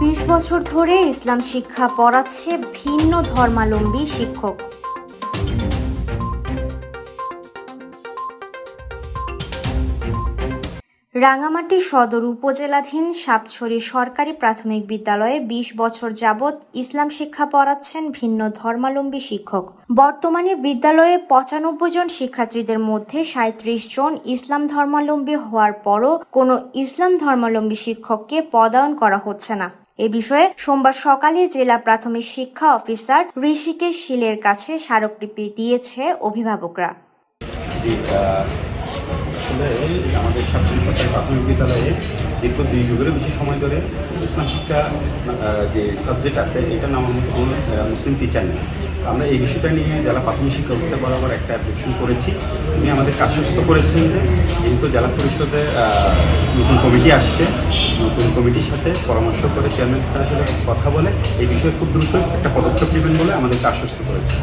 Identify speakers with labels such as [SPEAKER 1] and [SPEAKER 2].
[SPEAKER 1] বিশ বছর ধরে ইসলাম শিক্ষা পড়াচ্ছে ভিন্ন ধর্মাবলম্বী শিক্ষক। রাঙামাটি সদর উপজেলাধীন সাপছড়ি সরকারি প্রাথমিক বিদ্যালয়ে ২০ বছর যাবৎ ইসলাম শিক্ষা পড়াচ্ছেন ভিন্ন ধর্মালম্বী শিক্ষক। বর্তমানে বিদ্যালয়ে পঁচানব্বই জন শিক্ষার্থীদের মধ্যে সাঁত্রিশ জন ইসলাম ধর্মালম্বী হওয়ার পরও কোনো ইসলাম ধর্মালম্বী শিক্ষককে পদায়ন করা হচ্ছে না। এ বিষয়ে সোমবার সকালে জেলা প্রাথমিক শিক্ষা অফিসার ঋষিকেশ শীলের কাছে স্মারকলিপি দিয়েছে অভিভাবকরা।
[SPEAKER 2] আমাদের সাতচল্লিশ সরকারি প্রাথমিক বিদ্যালয়ে দীর্ঘ দুই যুগেরও বেশি সময় ধরে ইসলাম শিক্ষা যে সাবজেক্ট আছে এটা নাম মুসলিম টিচার নেই। আমরা এই বিষয়টা নিয়ে জেলা প্রাথমিক শিক্ষা অফিসার বরাবর একটা অ্যাপ্লিকেশন করেছি। তিনি আমাদেরকে আশ্বস্ত করেছেন। যে যেহেতু জেলা পরিষদে নতুন কমিটি আসছে। নতুন কমিটির সাথে পরামর্শ করে চেয়ারম্যান স্যারের সাথে কথা বলে এই বিষয়ে খুব দ্রুত একটা পদক্ষেপ নেবেন বলে আমাদেরকে আশ্বস্ত করেছে।